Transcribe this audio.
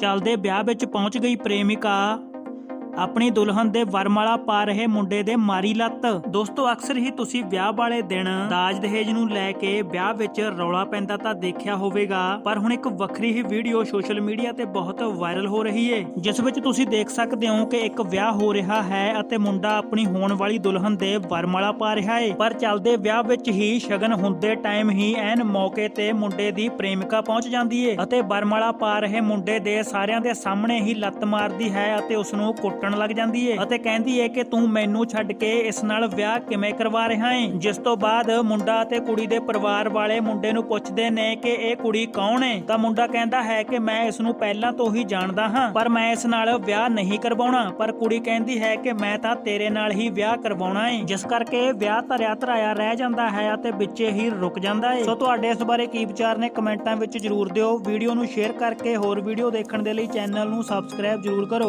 ਚੱਲਦੇ ਵਿਆਹ ਵਿੱਚ ਪਹੁੰਚ ਗਈ ਪ੍ਰੇਮਿਕਾ। ਆਪਣੀ ਦੁਲਹਨ ਦੇ ਵਰਮਾਲਾ ਪਾ ਰਹੇ ਮੁੰਡੇ ਦੇ ਮਾਰੀ ਲੱਤ। ਦੋਸਤੋ, ਅਕਸਰ ਹੀ ਤੁਸੀਂ ਵਿਆਹ ਵਾਲੇ ਦਿਨ ਦਾਜ ਦਹੇਜ ਨੂੰ ਲੈ ਕੇ ਵਿਆਹ ਵਿੱਚ ਰੌਲਾ ਪੈਂਦਾ ਤਾਂ ਦੇਖਿਆ ਹੋਵੇਗਾ, ਪਰ ਹੁਣ ਇੱਕ ਵੱਖਰੀ ਹੀ ਵੀਡੀਓ ਸੋਸ਼ਲ ਮੀਡੀਆ ਤੇ ਬਹੁਤ ਵਾਇਰਲ ਹੋ ਰਹੀ ਏ, ਜਿਸ ਵਿੱਚ ਤੁਸੀਂ ਦੇਖ ਸਕਦੇ ਹੋ ਕਿ ਇੱਕ ਵਿਆਹ ਹੋ ਰਿਹਾ ਹੈ ਅਤੇ ਮੁੰਡਾ ਆਪਣੀ ਹੋਣ ਵਾਲੀ ਦੁਲਹਨ ਦੇ ਵਰਮਾਲਾ ਪਾ ਰਿਹਾ ਹੈ ਪਰ ਚੱਲਦੇ ਵਿਆਹ ਵਿੱਚ ਹੀ ਸ਼ਗਨ ਹੁੰਦੇ ਟਾਈਮ ਹੀ ਐਨ ਮੌਕੇ ਤੇ ਮੁੰਡੇ ਦੀ ਪ੍ਰੇਮਿਕਾ ਪਹੁੰਚ ਜਾਂਦੀ ਏ ਅਤੇ ਵਰਮਾਲਾ ਪਾ ਰਹੇ ਮੁੰਡੇ ਦੇ ਸਾਰਿਆਂ ਦੇ ਸਾਹਮਣੇ ਹੀ ਲੱਤ ਮਾਰਦੀ ਹੈ ਅਤੇ ਉਸ ਨੂੰ ਕੁੱਟਣ ਲੱਗ ਜਾਂਦੀ ਏ ਅਤੇ ਕਹਿੰਦੀ ਏ ਕਿ ਤੂੰ ਮੈਨੂੰ ਛੱਡ ਕੇ ਇਸ ਨਾਲ ਵਿਆਹ ਕਿਵੇਂ ਕਰਵਾ ਰਿਹਾ ਏ? ਜਿਸ ਤੋਂ ਬਾਅਦ ਮੁੰਡਾ ਅਤੇ ਕੁੜੀ ਦੇ ਪਰਿਵਾਰ ਵਾਲੇ ਮੁੰਡੇ ਨੂੰ ਪੁੱਛਦੇ ਨੇ ਕਿ ਇਹ ਕੁੜੀ ਕੌਣ ਏ? ਤਾਂ ਮੁੰਡਾ ਕਹਿੰਦਾ ਹੈ ਕਿ ਮੈਂ ਇਸ ਨੂੰ ਪਹਿਲਾਂ ਤੋਂ ਹੀ ਜਾਣਦਾ ਹਾਂ, ਪਰ ਮੈਂ ਇਸ ਨਾਲ ਵਿਆਹ ਨਹੀਂ ਕਰਵਾਉਣਾ। ਪਰ ਕੁੜੀ ਕਹਿੰਦੀ ਹੈ ਕਿ ਮੈਂ ਤਾਂ ਤੇਰੇ ਨਾਲ ਹੀ ਵਿਆਹ ਕਰਵਾਉਣਾ ਏ। ਜਿਸ ਕਰਕੇ ਵਿਆਹ ਧਰਿਆ ਧਰਾਇਆ ਰਹਿ ਜਾਂਦਾ ਹੈ ਅਤੇ ਵਿੱਚੇ ਹੀ ਰੁਕ ਜਾਂਦਾ ਏ। ਸੋ ਤੁਹਾਡੇ ਇਸ ਬਾਰੇ ਕੀ ਵਿਚਾਰ ਨੇ ਕਮੈਂਟਾਂ ਵਿੱਚ ਜਰੂਰ ਦਿਓ। ਵੀਡੀਓ ਨੂੰ ਸ਼ੇਅਰ ਕਰਕੇ ਹੋਰ ਵੀਡੀਓ ਦੇਖਣ ਦੇ ਲਈ ਚੈਨਲ ਨੂੰ ਸਬਸਕ੍ਰਾਈਬ ਜਰੂਰ ਕਰੋ।